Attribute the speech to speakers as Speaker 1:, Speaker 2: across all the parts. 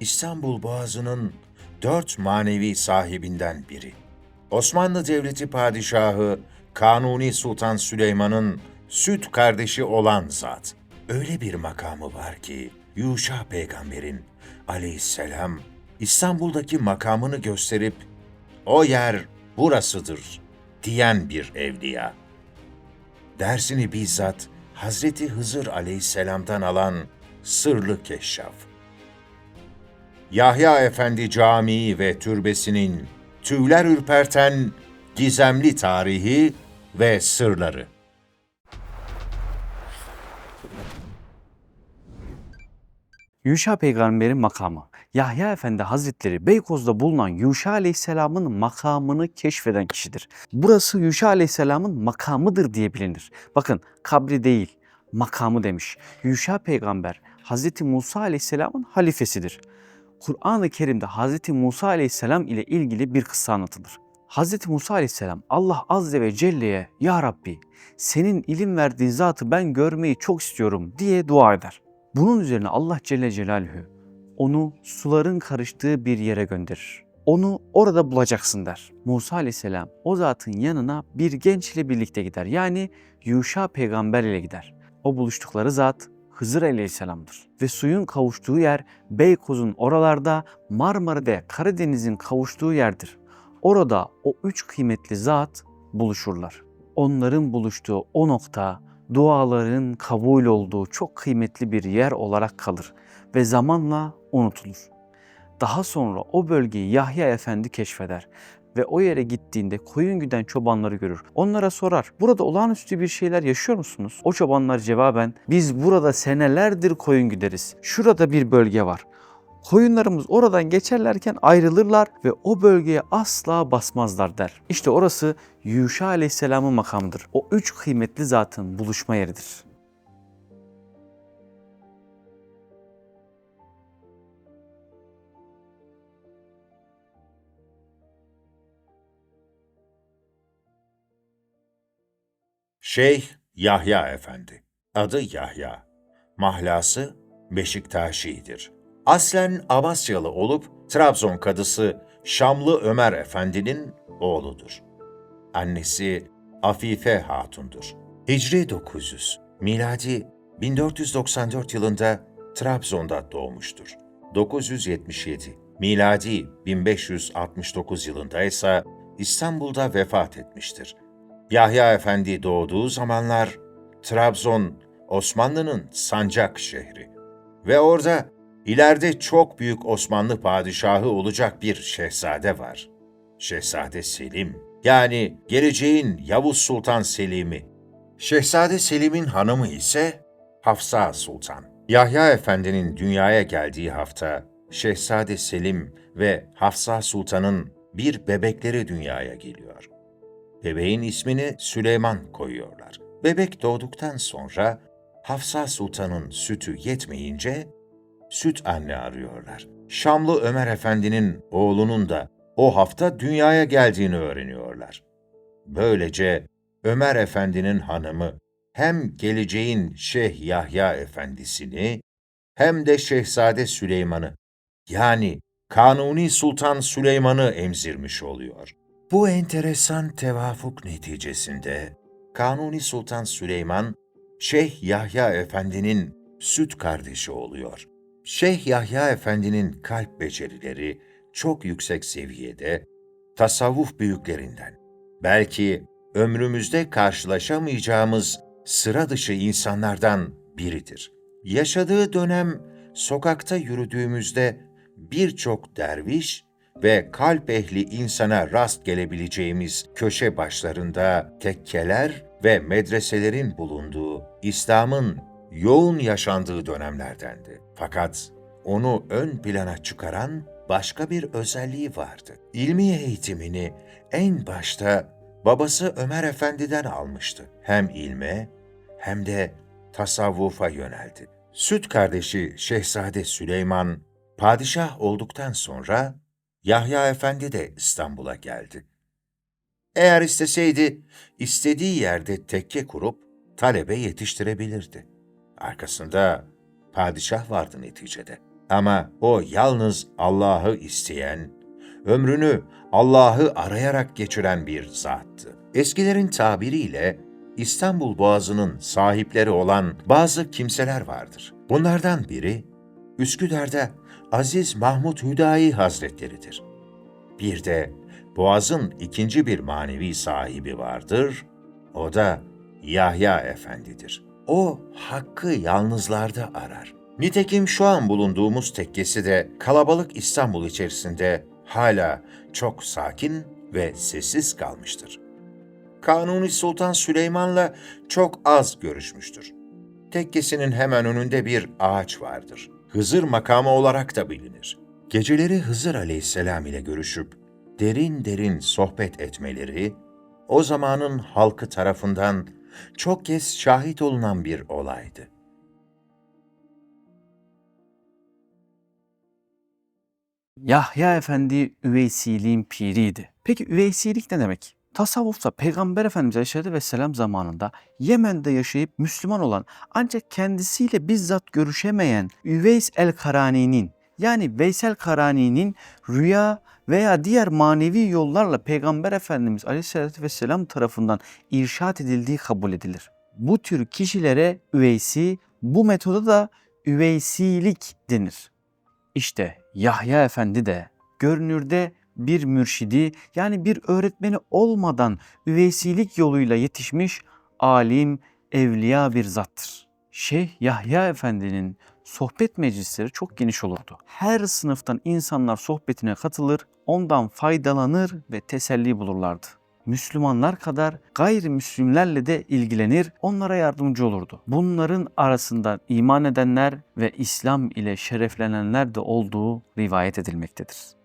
Speaker 1: İstanbul Boğazı'nın dört manevi sahibinden biri. Osmanlı Devleti Padişahı Kanuni Sultan Süleyman'ın süt kardeşi olan zat. Öyle bir makamı var ki Yuşa peygamberin aleyhisselam İstanbul'daki makamını gösterip o yer burasıdır diyen bir evliya. Dersini bizzat Hazreti Hızır aleyhisselamdan alan sırlı keşşaf. Yahya Efendi Camii ve türbesinin tüyler ürperten gizemli tarihi ve sırları.
Speaker 2: Yuşa peygamberin makamı. Yahya Efendi Hazretleri Beykoz'da bulunan Yuşa Aleyhisselam'ın makamını keşfeden kişidir. Burası Yuşa Aleyhisselam'ın makamıdır diye bilinir. Bakın kabri değil, makamı demiş. Yuşa peygamber Hazreti Musa Aleyhisselam'ın halifesidir. Kur'an-ı Kerim'de Hazreti Musa Aleyhisselam ile ilgili bir kıssa anlatılır. Hazreti Musa Aleyhisselam Allah Azze ve Celle'ye Ya Rabbi senin ilim verdiğin zatı ben görmeyi çok istiyorum diye dua eder. Bunun üzerine Allah Celle Celaluhu onu suların karıştığı bir yere gönderir. Onu orada bulacaksın der. Musa Aleyhisselam o zatın yanına bir gençle birlikte gider. Yani Yuşa peygamber ile gider. O buluştukları zat Hızır Aleyhisselam'dır. Ve suyun kavuştuğu yer Beykoz'un oralarda Marmara ve Karadeniz'in kavuştuğu yerdir. Orada o üç kıymetli zat buluşurlar. Onların buluştuğu o nokta duaların kabul olduğu çok kıymetli bir yer olarak kalır ve zamanla unutulur. Daha sonra o bölgeyi Yahya Efendi keşfeder ve o yere gittiğinde koyun güden çobanları görür. Onlara sorar, burada olağanüstü bir şeyler yaşıyor musunuz? O çobanlar cevaben, biz burada senelerdir koyun güderiz. Şurada bir bölge var. Koyunlarımız oradan geçerlerken ayrılırlar ve o bölgeye asla basmazlar der. İşte orası Yuşa Aleyhisselam'ın makamıdır. O üç kıymetli zatın buluşma yeridir.
Speaker 1: Şeyh Yahya Efendi. Adı Yahya. Mahlası Beşiktaşi'dir. Aslen Amasyalı olup Trabzon kadısı Şamlı Ömer Efendi'nin oğludur. Annesi Afife Hatun'dur. Hicri 900, miladi 1494 yılında Trabzon'da doğmuştur. 977, miladi 1569 yılında ise İstanbul'da vefat etmiştir. Yahya Efendi doğduğu zamanlar Trabzon Osmanlı'nın sancak şehri ve orada ileride çok büyük Osmanlı padişahı olacak bir şehzade var. Şehzade Selim yani geleceğin Yavuz Sultan Selim'i. Şehzade Selim'in hanımı ise Hafsa Sultan. Yahya Efendi'nin dünyaya geldiği hafta Şehzade Selim ve Hafsa Sultan'ın bir bebekleri dünyaya geliyor. Bebeğin ismini Süleyman koyuyorlar. Bebek doğduktan sonra Hafsa Sultan'ın sütü yetmeyince süt anne arıyorlar. Şamlı Ömer Efendi'nin oğlunun da o hafta dünyaya geldiğini öğreniyorlar. Böylece Ömer Efendi'nin hanımı hem geleceğin Şeyh Yahya Efendisini hem de Şehzade Süleyman'ı yani Kanuni Sultan Süleyman'ı emzirmiş oluyor. Bu enteresan tevafuk neticesinde Kanuni Sultan Süleyman, Şeyh Yahya Efendi'nin süt kardeşi oluyor. Şeyh Yahya Efendi'nin kalp becerileri çok yüksek seviyede, tasavvuf büyüklerinden. Belki ömrümüzde karşılaşamayacağımız sıra dışı insanlardan biridir. Yaşadığı dönem sokakta yürüdüğümüzde birçok derviş ve kalp ehli insana rast gelebileceğimiz köşe başlarında tekkeler ve medreselerin bulunduğu İslam'ın yoğun yaşandığı dönemlerdendi. Fakat onu ön plana çıkaran başka bir özelliği vardı. İlmi eğitimini en başta babası Ömer Efendi'den almıştı. Hem ilme hem de tasavvufa yöneldi. Süt kardeşi Şehzade Süleyman padişah olduktan sonra Yahya Efendi de İstanbul'a geldi. Eğer isteseydi, istediği yerde tekke kurup talebe yetiştirebilirdi. Arkasında padişah vardı neticede. Ama o yalnız Allah'ı isteyen, ömrünü Allah'ı arayarak geçiren bir zattı. Eskilerin tabiriyle İstanbul Boğazı'nın sahipleri olan bazı kimseler vardır. Bunlardan biri Üsküdar'da Aziz Mahmud Hüdayi Hazretleri'dir. Bir de Boğaz'ın ikinci bir manevi sahibi vardır. O da Yahya Efendidir. O hakkı yalnızlarda arar. Nitekim şu an bulunduğumuz tekkesi de kalabalık İstanbul içerisinde hala çok sakin ve sessiz kalmıştır. Kanuni Sultan Süleyman'la çok az görüşmüştür. Tekkesinin hemen önünde bir ağaç vardır. Hızır makamı olarak da bilinir. Geceleri Hızır aleyhisselam ile görüşüp derin derin sohbet etmeleri, o zamanın halkı tarafından çok kez şahit olunan bir olaydı.
Speaker 2: Yahya Efendi üveysiliğin piriydi. Peki üveysilik ne demek? Tasavvufta Peygamber Efendimiz Aleyhisselatü Vesselam zamanında Yemen'de yaşayıp Müslüman olan ancak kendisiyle bizzat görüşemeyen Üveys el-Karani'nin yani Veysel Karani'nin rüya veya diğer manevi yollarla Peygamber Efendimiz Aleyhisselatü Vesselam tarafından irşat edildiği kabul edilir. Bu tür kişilere üveysi, bu metoda da üveysilik denir. İşte Yahya Efendi de görünürde bir mürşidi yani bir öğretmeni olmadan üveysilik yoluyla yetişmiş alim, evliya bir zattır. Şeyh Yahya Efendi'nin sohbet meclisleri çok geniş olurdu. Her sınıftan insanlar sohbetine katılır, ondan faydalanır ve teselli bulurlardı. Müslümanlar kadar gayrimüslimlerle de ilgilenir, onlara yardımcı olurdu. Bunların arasında iman edenler ve İslam ile şereflenenler de olduğu rivayet edilmektedir.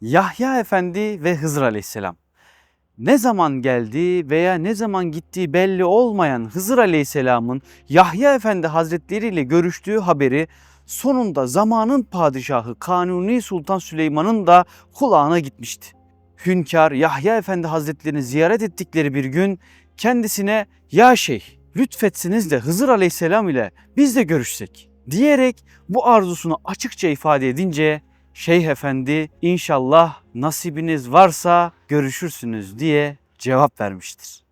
Speaker 2: Yahya Efendi ve Hızır Aleyhisselam. Ne zaman geldiği veya ne zaman gittiği belli olmayan Hızır Aleyhisselam'ın Yahya Efendi Hazretleri ile görüştüğü haberi sonunda zamanın padişahı Kanuni Sultan Süleyman'ın da kulağına gitmişti. Hünkar Yahya Efendi Hazretlerini ziyaret ettikleri bir gün kendisine ya şeyh lütfetsiniz de Hızır Aleyhisselam ile biz de görüşsek diyerek bu arzusunu açıkça ifade edince Şeyh Efendi inşallah nasibiniz varsa görüşürsünüz diye cevap vermiştir.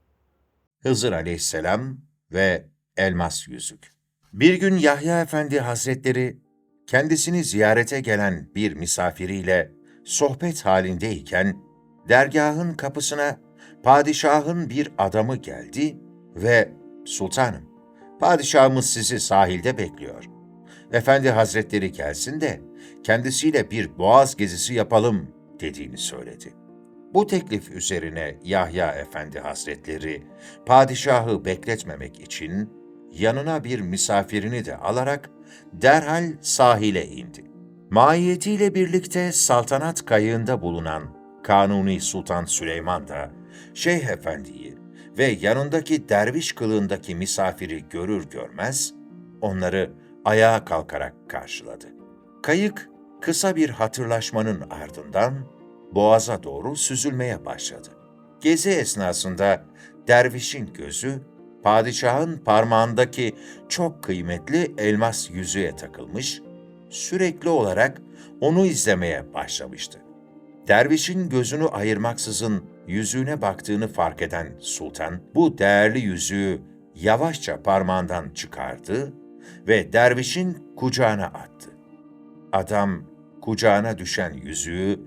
Speaker 1: Hızır aleyhisselam ve elmas yüzük. Bir gün Yahya Efendi Hazretleri kendisini ziyarete gelen bir misafiriyle sohbet halindeyken dergahın kapısına padişahın bir adamı geldi ve ''Sultanım, padişahımız sizi sahilde bekliyor. Efendi Hazretleri gelsin de kendisiyle bir boğaz gezisi yapalım.'' dediğini söyledi. Bu teklif üzerine Yahya Efendi Hazretleri padişahı bekletmemek için yanına bir misafirini de alarak derhal sahile indi. Mahiyetiyle birlikte saltanat kayığında bulunan Kanuni Sultan Süleyman da Şeyh Efendi'yi ve yanındaki derviş kılığındaki misafiri görür görmez onları ayağa kalkarak karşıladı. Kayık kısa bir hatırlaşmanın ardından boğaza doğru süzülmeye başladı. Gezi esnasında dervişin gözü padişahın parmağındaki çok kıymetli elmas yüzüğe takılmış, sürekli olarak onu izlemeye başlamıştı. Dervişin gözünü ayırmaksızın yüzüğüne baktığını fark eden sultan, bu değerli yüzüğü yavaşça parmağından çıkardı ve dervişin kucağına attı. Adam kucağına düşen yüzüğü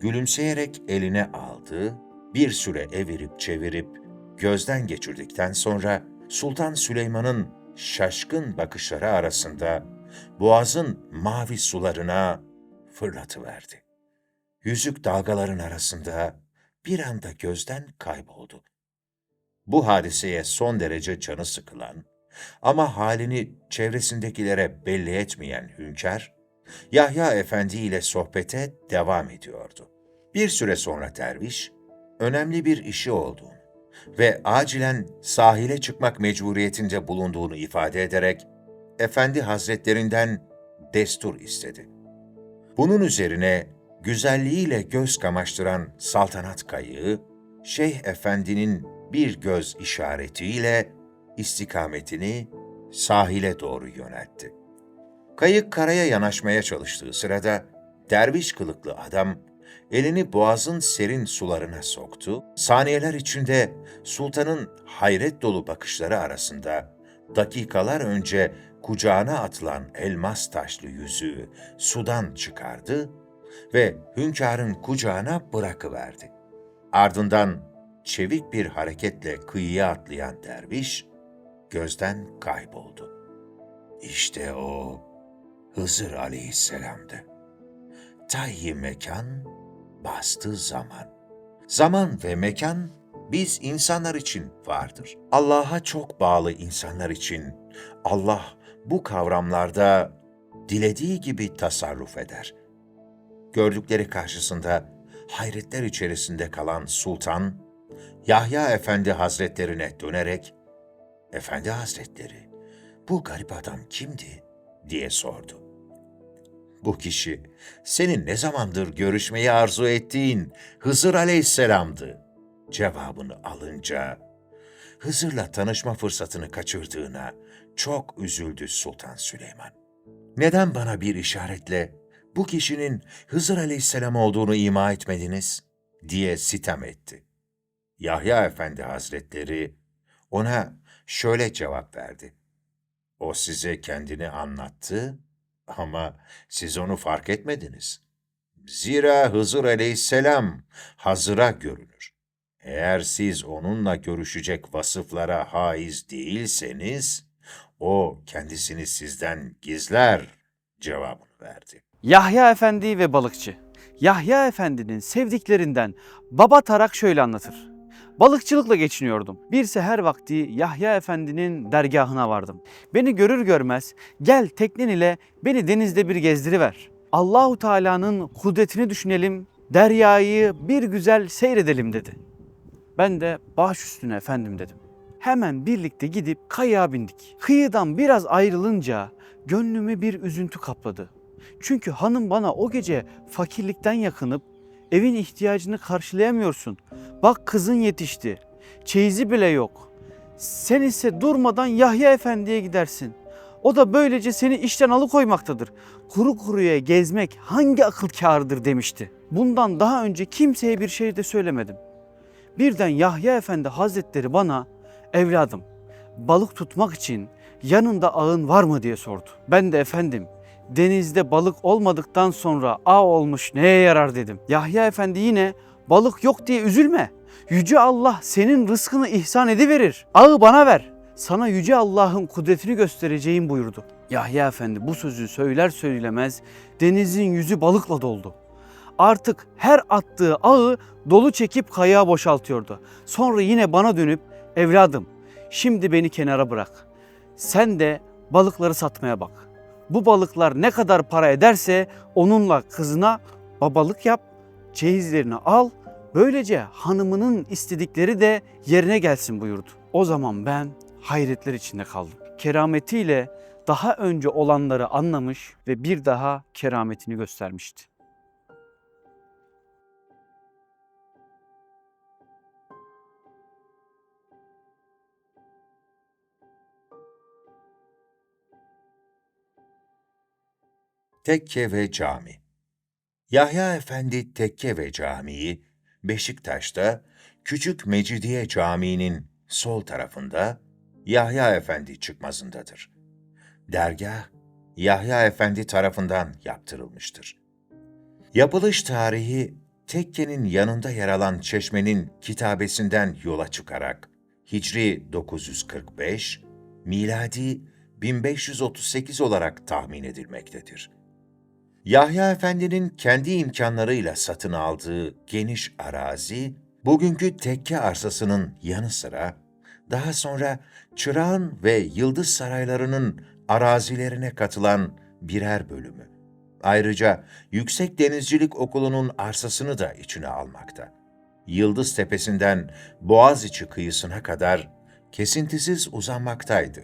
Speaker 1: gülümseyerek eline aldı, bir süre evirip çevirip gözden geçirdikten sonra Sultan Süleyman'ın şaşkın bakışları arasında boğazın mavi sularına fırlatıverdi. Yüzük dalgaların arasında bir anda gözden kayboldu. Bu hadiseye son derece canı sıkılan ama halini çevresindekilere belli etmeyen hünkâr, Yahya Efendi ile sohbete devam ediyordu. Bir süre sonra derviş, önemli bir işi olduğunu ve acilen sahile çıkmak mecburiyetinde bulunduğunu ifade ederek, Efendi Hazretlerinden destur istedi. Bunun üzerine güzelliğiyle göz kamaştıran saltanat kayığı, Şeyh Efendi'nin bir göz işaretiyle istikametini sahile doğru yöneltti. Kayık karaya yanaşmaya çalıştığı sırada derviş kılıklı adam elini boğazın serin sularına soktu. Saniyeler içinde sultanın hayret dolu bakışları arasında dakikalar önce kucağına atılan elmas taşlı yüzüğü sudan çıkardı ve hünkârın kucağına bırakıverdi. Ardından çevik bir hareketle kıyıya atlayan derviş gözden kayboldu. İşte o Hızır aleyhisselamdı. Tayyi mekan, bastı zaman. Zaman ve mekan biz insanlar için vardır. Allah'a çok bağlı insanlar için Allah bu kavramlarda dilediği gibi tasarruf eder. Gördükleri karşısında hayretler içerisinde kalan sultan, Yahya Efendi Hazretlerine dönerek, Efendi Hazretleri, bu garip adam kimdi? diye sordu. Bu kişi senin ne zamandır görüşmeyi arzu ettiğin Hızır Aleyhisselam'dı. Cevabını alınca Hızır'la tanışma fırsatını kaçırdığına çok üzüldü Sultan Süleyman. Neden bana bir işaretle bu kişinin Hızır Aleyhisselam olduğunu ima etmediniz? diye sitem etti. Yahya Efendi Hazretleri ona şöyle cevap verdi. O size kendini anlattı ama siz onu fark etmediniz. Zira Hızır aleyhisselam hazıra görünür. Eğer siz onunla görüşecek vasıflara haiz değilseniz, o kendisini sizden gizler cevabını verdi.
Speaker 2: Yahya Efendi ve balıkçı. Yahya Efendi'nin sevdiklerinden Baba Tarak şöyle anlatır. Balıkçılıkla geçiniyordum. Bir seher vakti Yahya Efendi'nin dergahına vardım. Beni görür görmez gel teknen ile beni denizde bir gezdiriver. Allahu Teala'nın kudretini düşünelim, deryayı bir güzel seyredelim dedi. Ben de baş üstüne efendim dedim. Hemen birlikte gidip kayığa bindik. Kıyıdan biraz ayrılınca gönlümü bir üzüntü kapladı. Çünkü hanım bana o gece fakirlikten yakınıp evin ihtiyacını karşılayamıyorsun. Bak kızın yetişti. Çeyizi bile yok. Sen ise durmadan Yahya Efendi'ye gidersin. O da böylece seni işten alıkoymaktadır. Kuru kuruya gezmek hangi akıl kârıdır demişti. Bundan daha önce kimseye bir şey de söylemedim. Birden Yahya Efendi Hazretleri bana evladım balık tutmak için yanında ağın var mı diye sordu. Ben de efendim denizde balık olmadıktan sonra ağ olmuş neye yarar dedim. Yahya Efendi yine balık yok diye üzülme. Yüce Allah senin rızkını ihsan ediverir. Ağı bana ver. Sana Yüce Allah'ın kudretini göstereceğim buyurdu. Yahya Efendi bu sözü söyler söylemez denizin yüzü balıkla doldu. Artık her attığı ağı dolu çekip kayağa boşaltıyordu. Sonra yine bana dönüp evladım şimdi beni kenara bırak. Sen de balıkları satmaya bak. Bu balıklar ne kadar para ederse onunla kızına babalık yap, çeyizlerini al. Böylece hanımının istedikleri de yerine gelsin buyurdu. O zaman ben hayretler içinde kaldım. Kerametiyle daha önce olanları anlamış ve bir daha kerametini göstermişti.
Speaker 1: Tekke ve Cami Yahya Efendi Tekke ve Camii'yi Beşiktaş'ta Küçük Mecidiye Camii'nin sol tarafında Yahya Efendi çıkmazındadır. Dergah, Yahya Efendi tarafından yaptırılmıştır. Yapılış tarihi tekkenin yanında yer alan çeşmenin kitabesinden yola çıkarak Hicri 945, miladi 1538 olarak tahmin edilmektedir. Yahya Efendi'nin kendi imkanlarıyla satın aldığı geniş arazi, bugünkü tekke arsasının yanı sıra daha sonra Çırağan ve Yıldız Sarayları'nın arazilerine katılan birer bölümü. Ayrıca Yüksek Denizcilik Okulu'nun arsasını da içine almakta. Yıldız Tepesi'nden Boğaziçi kıyısına kadar kesintisiz uzanmaktaydı.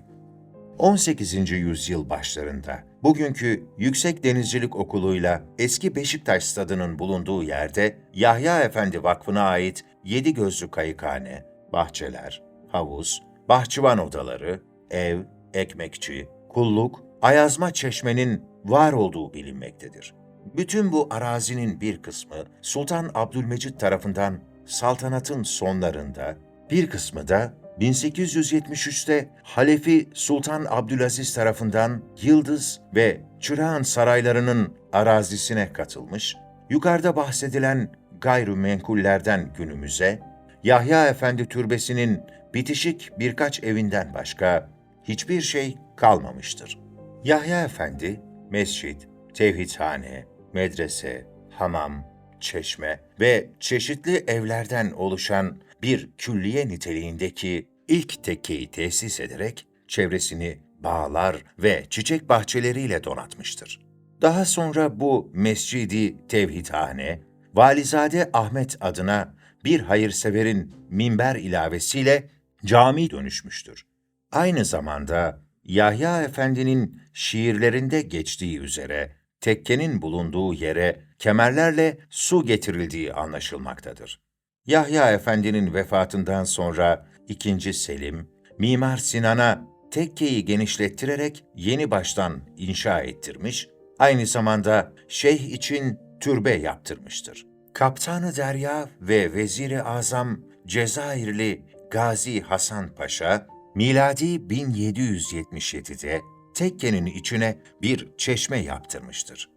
Speaker 1: 18. yüzyıl başlarında bugünkü Yüksek Denizcilik Okulu'yla eski Beşiktaş Stadı'nın bulunduğu yerde Yahya Efendi Vakfı'na ait yedi gözlü kayıkhane, bahçeler, havuz, bahçıvan odaları, ev, ekmekçi, kulluk, ayazma çeşmenin var olduğu bilinmektedir. Bütün bu arazinin bir kısmı Sultan Abdülmecit tarafından saltanatın sonlarında, bir kısmı da 1873'te Halefi Sultan Abdülaziz tarafından Yıldız ve Çırağan saraylarının arazisine katılmış, yukarıda bahsedilen gayrimenkullerden günümüze, Yahya Efendi Türbesi'nin bitişik birkaç evinden başka hiçbir şey kalmamıştır. Yahya Efendi, mescit, tevhidhane, medrese, hamam, çeşme ve çeşitli evlerden oluşan bir külliye niteliğindeki ilk tekkeyi tesis ederek çevresini bağlar ve çiçek bahçeleriyle donatmıştır. Daha sonra bu mescidi tevhidhane, Valizade Ahmet adına bir hayırseverin minber ilavesiyle cami dönüşmüştür. Aynı zamanda Yahya Efendi'nin şiirlerinde geçtiği üzere tekkenin bulunduğu yere kemerlerle su getirildiği anlaşılmaktadır. Yahya Efendi'nin vefatından sonra 2. Selim, Mimar Sinan'a tekkeyi genişlettirerek yeni baştan inşa ettirmiş, aynı zamanda şeyh için türbe yaptırmıştır. Kaptanı Derya ve Veziri Azam Cezayirli Gazi Hasan Paşa, miladi 1777'de tekkenin içine bir çeşme yaptırmıştır.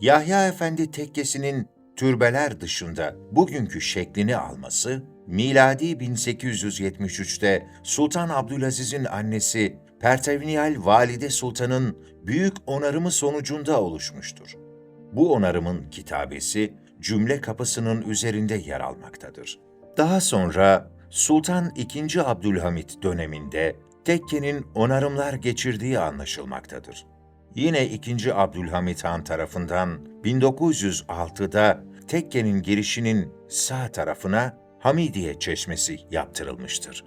Speaker 1: Yahya Efendi tekkesinin türbeler dışında bugünkü şeklini alması, miladi 1873'te Sultan Abdülaziz'in annesi Pertevniyal Valide Sultan'ın büyük onarımı sonucunda oluşmuştur. Bu onarımın kitabesi cümle kapısının üzerinde yer almaktadır. Daha sonra Sultan II. Abdülhamit döneminde tekkenin onarımlar geçirdiği anlaşılmaktadır. Yine 2. Abdülhamit Han tarafından 1906'da tekkenin girişinin sağ tarafına Hamidiye Çeşmesi yaptırılmıştır.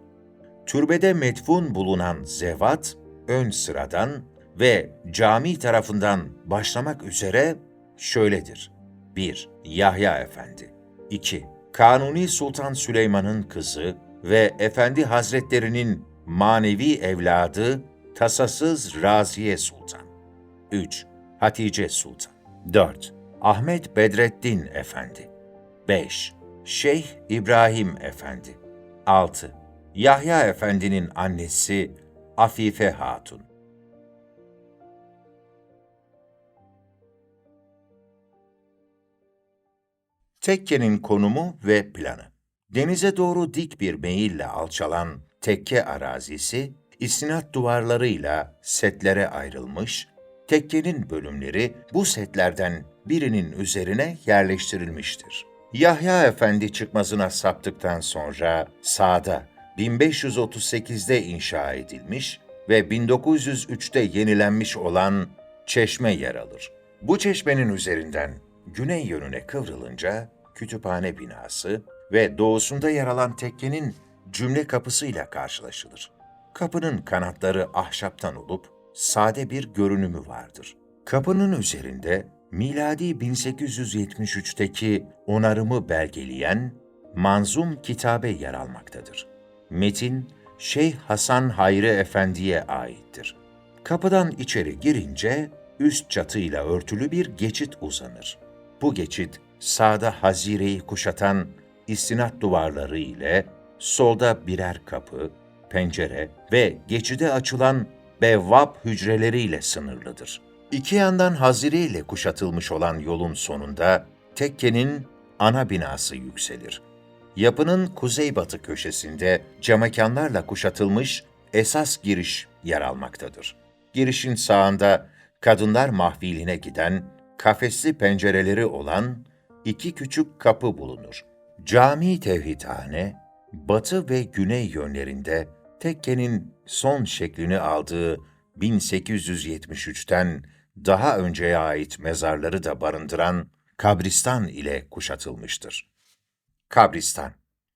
Speaker 1: Türbede metfun bulunan zevat ön sıradan ve cami tarafından başlamak üzere şöyledir. 1. Yahya Efendi 2. Kanuni Sultan Süleyman'ın kızı ve Efendi Hazretlerinin manevi evladı Tasasız Raziye Sultan 3. Hatice Sultan 4. Ahmet Bedrettin Efendi 5. Şeyh İbrahim Efendi 6. Yahya Efendi'nin annesi Afife Hatun Tekkenin konumu ve planı. Denize doğru dik bir meyille alçalan tekke arazisi, istinat duvarlarıyla setlere ayrılmış, tekkenin bölümleri bu setlerden birinin üzerine yerleştirilmiştir. Yahya Efendi çıkmazına saptıktan sonra sağda 1538'de inşa edilmiş ve 1903'te yenilenmiş olan çeşme yer alır. Bu çeşmenin üzerinden güney yönüne kıvrılınca kütüphane binası ve doğusunda yer alan tekkenin cümle kapısıyla karşılaşılır. Kapının kanatları ahşaptan olup sade bir görünümü vardır. Kapının üzerinde miladi 1873'teki onarımı belgeleyen Manzum kitabe yer almaktadır. Metin, Şeyh Hasan Hayri Efendi'ye aittir. Kapıdan içeri girince üst çatıyla örtülü bir geçit uzanır. Bu geçit sağda hazireyi kuşatan istinat duvarları ile solda birer kapı, pencere ve geçide açılan bevvap hücreleriyle sınırlıdır. İki yandan hazire ile kuşatılmış olan yolun sonunda tekkenin ana binası yükselir. Yapının kuzeybatı köşesinde camekanlarla kuşatılmış esas giriş yer almaktadır. Girişin sağında kadınlar mahfiline giden kafesli pencereleri olan iki küçük kapı bulunur. Cami tevhidhane, batı ve güney yönlerinde tekkenin son şeklini aldığı 1873'ten daha önceye ait mezarları da barındıran kabristan ile kuşatılmıştır. Kabristan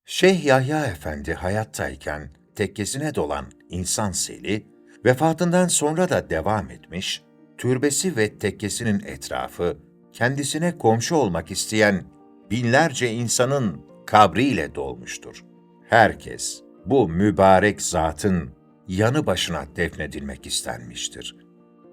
Speaker 1: Şeyh Yahya Efendi hayattayken tekkesine dolan insan seli, vefatından sonra da devam etmiş, türbesi ve tekkesinin etrafı kendisine komşu olmak isteyen binlerce insanın kabriyle dolmuştur. Herkes bu mübarek zatın yanı başına defnedilmek istenmiştir.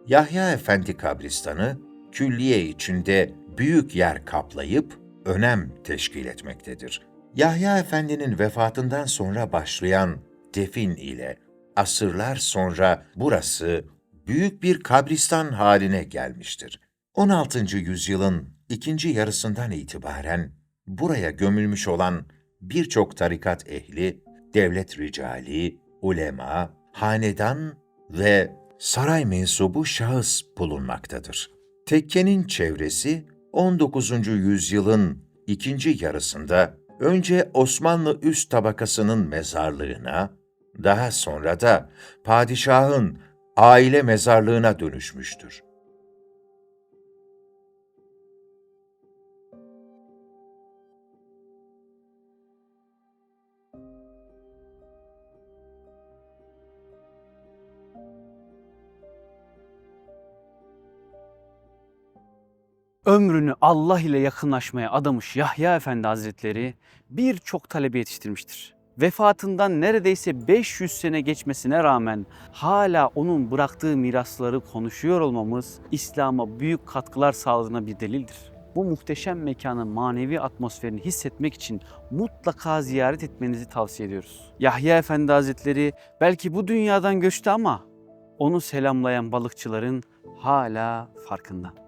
Speaker 1: Yahya Efendi kabristanı külliye içinde büyük yer kaplayıp önem teşkil etmektedir. Yahya Efendi'nin vefatından sonra başlayan defin ile asırlar sonra burası büyük bir kabristan haline gelmiştir. 16. yüzyılın ikinci yarısından itibaren buraya gömülmüş olan birçok tarikat ehli, devlet ricali, ulema, hanedan ve saray mensubu şahıs bulunmaktadır. Tekkenin çevresi 19. yüzyılın ikinci yarısında önce Osmanlı üst tabakasının mezarlığına, daha sonra da padişahın aile mezarlığına dönüşmüştür.
Speaker 2: Ömrünü Allah ile yakınlaşmaya adamış Yahya Efendi Hazretleri birçok talebe yetiştirmiştir. Vefatından neredeyse 500 sene geçmesine rağmen hala onun bıraktığı mirasları konuşuyor olmamız İslam'a büyük katkılar sağladığına bir delildir. Bu muhteşem mekanın manevi atmosferini hissetmek için mutlaka ziyaret etmenizi tavsiye ediyoruz. Yahya Efendi Hazretleri belki bu dünyadan göçtü ama onu selamlayan balıkçıların hala farkında.